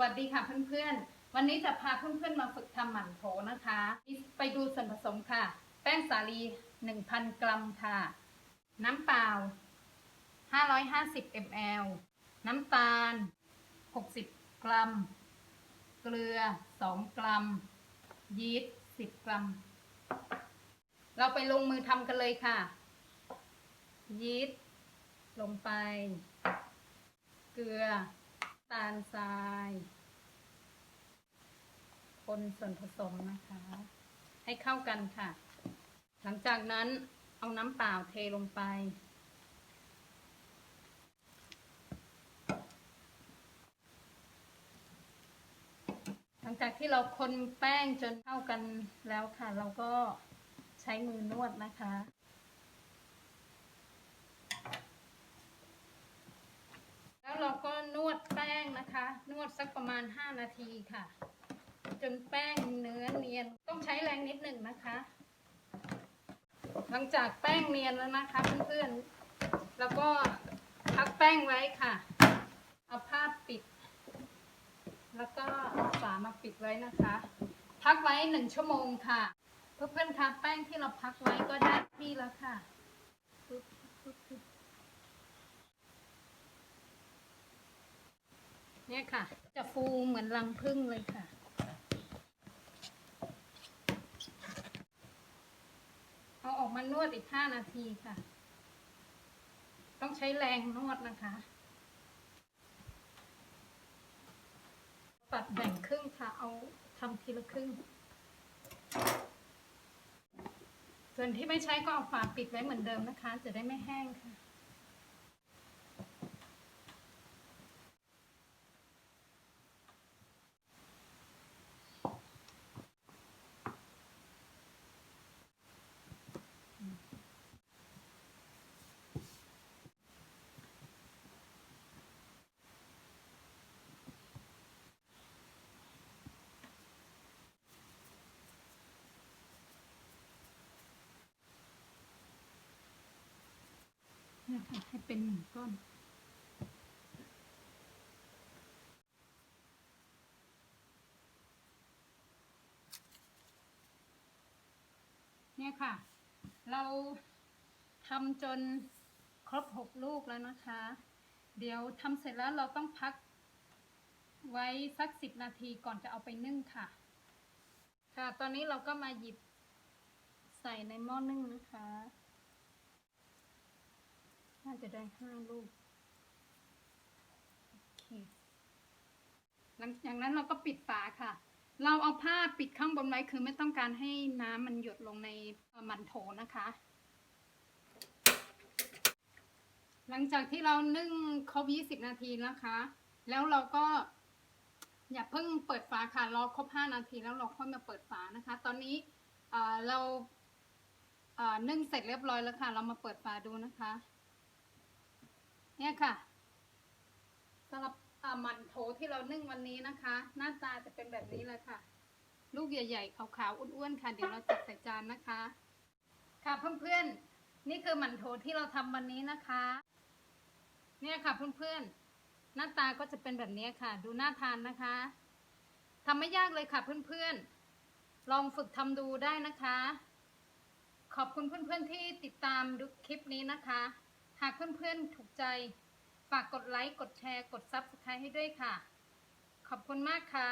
วัสดีค่ะเพื่อนๆ วันนี้จะพาเพื่อนๆมาฝึกทำหมั่นโถนะคะ ไปดูส่วนผสมค่ะ แป้งสาลี 1,000 กรัมค่ะ น้ำเปล่า 550 ml น้ำตาล 60 กรัม เกลือ 2 กรัม ยีสต์ 10 กรัม เราไปลงมือทำกันเลยค่ะ ยีสต์ลงไป เกลือ ตาลทราย คนส่วนผสมนะคะ ให้เข้ากันค่ะ หลังจากนั้นเอาน้ำเปล่าเทลงไป หลังจากที่เราคนแป้งจนเข้ากันแล้วค่ะ เราก็ใช้มือนวดนะคะแล้วเราก็ นวดแป้งนะคะ นวดสักประมาณ 5 นาทีค่ะ จนแป้งเนื้อเนียนต้องใช้แรงนิดหนึ่งนะคะ หลังจากแป้งเนียนแล้วนะคะเพื่อนๆ แล้วก็พักแป้งไว้ค่ะ เอาผ้าปิด แล้วก็เอาฝามาปิดไว้นะคะ พักไว้หนึ่งชั่วโมงค่ะ เพื่อนๆคะแป้งที่เราพักไว้ก็ได้ที่แล้วค่ะปึ๊บปึ๊บปึ๊บ เนี่ยค่ะ จะฟูเหมือนรังผึ้งเลยค่ะ เอาออกมานวดอีกห้านาทีค่ะ ต้องใช้แรงนวดนะคะ ตัดแบ่งครึ่งค่ะ เอาทำทีละครึ่ง ส่วนที่ไม่ใช้ก็เอาฝาปิดไว้เหมือนเดิมนะคะ จะได้ไม่แห้งค่ะ เนี่ยค่ะให้เป็นหนึ่งก้อนเนี่ยค่ะ เราทำจนครบหกลูกแล้วนะคะ เดี๋ยวทำเสร็จแล้วเราต้องพักไว้สักสิบนาทีก่อนจะเอาไปนึ่งค่ะ ค่ะ ตอนนี้เราก็มาหยิบใส่ในหม้อนึ่งนะคะาจะได้ห้าลูกโอเคหลังจากนั้นเราก็ปิดฝาค่ะ เราเอาผ้าปิดข้างบนไว้คือไม่ต้องการให้น้ำมันหยดลงในมันโถนะคะ หลังจากที่เรานึ่งครบ20 นาทีนะคะ แล้วเราก็อย่าเพิ่งเปิดฝาค่ะ รอครบ 5 นาทีแล้วเราค่อยมาเปิดฝานะคะ ตอนนี้เราเนึ่งเสร็จเรียบร้อยแล้วค่ะ เรามาเปิดฝาดูนะคะ เนี่ยค่ะสำหรับมันโถที่เรานึ่งวันนี้นะคะ หน้าตาจะเป็นแบบนี้เลยค่ะ ลูกใหญ่ๆขาวๆอ้วนๆค่ะ เดี๋ยวเราจัดใส่จานนะคะ ค่ะเพื่อนๆนี่คือหมันโถที่เราทำวันนี้นะคะ เนี่ยค่ะเพื่อนๆหน้าตาก็จะเป็นแบบนี้ค่ะ ดูน่าทานนะคะทำไม่ยากเลยค่ะเพื่อนๆ ลองฝึกทำดูได้นะคะ ขอบคุณเพื่อนๆที่ติดตามดูคลิปนี้นะคะ หากเพื่อนๆถูกใจ ฝากกดไลค์ กดแชร์ กดซับสไครต์ให้ด้วยค่ะ ขอบคุณมากค่ะ